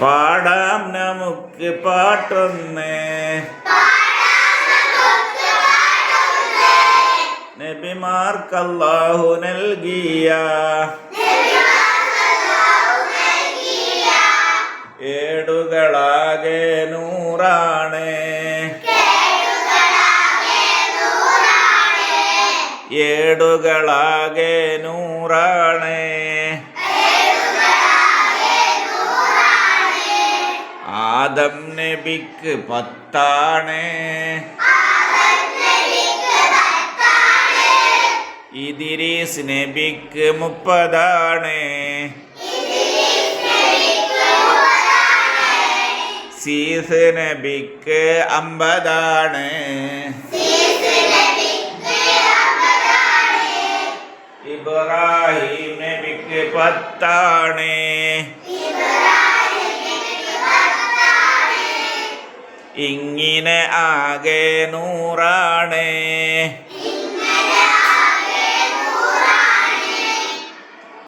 പാടാം നമുക്ക് പാട്ടൊന്ന്. നബിമാർക്കല്ലാഹു നൽകിയ. ഏടുകളാകെ നൂറാണ്. ഏടുകളാകെ നൂറാണ്. ആദം നബിക്ക് പത്താണ്. ഇദിരീസ് നബിക്ക് മുപ്പതാണ്. സീസ് നബിക്ക് അമ്പതാണ്. ഇബ്രാഹിം നബിക്ക് പത്താണ്. ഇങ്ങനെ ആകെ നൂറാണ്.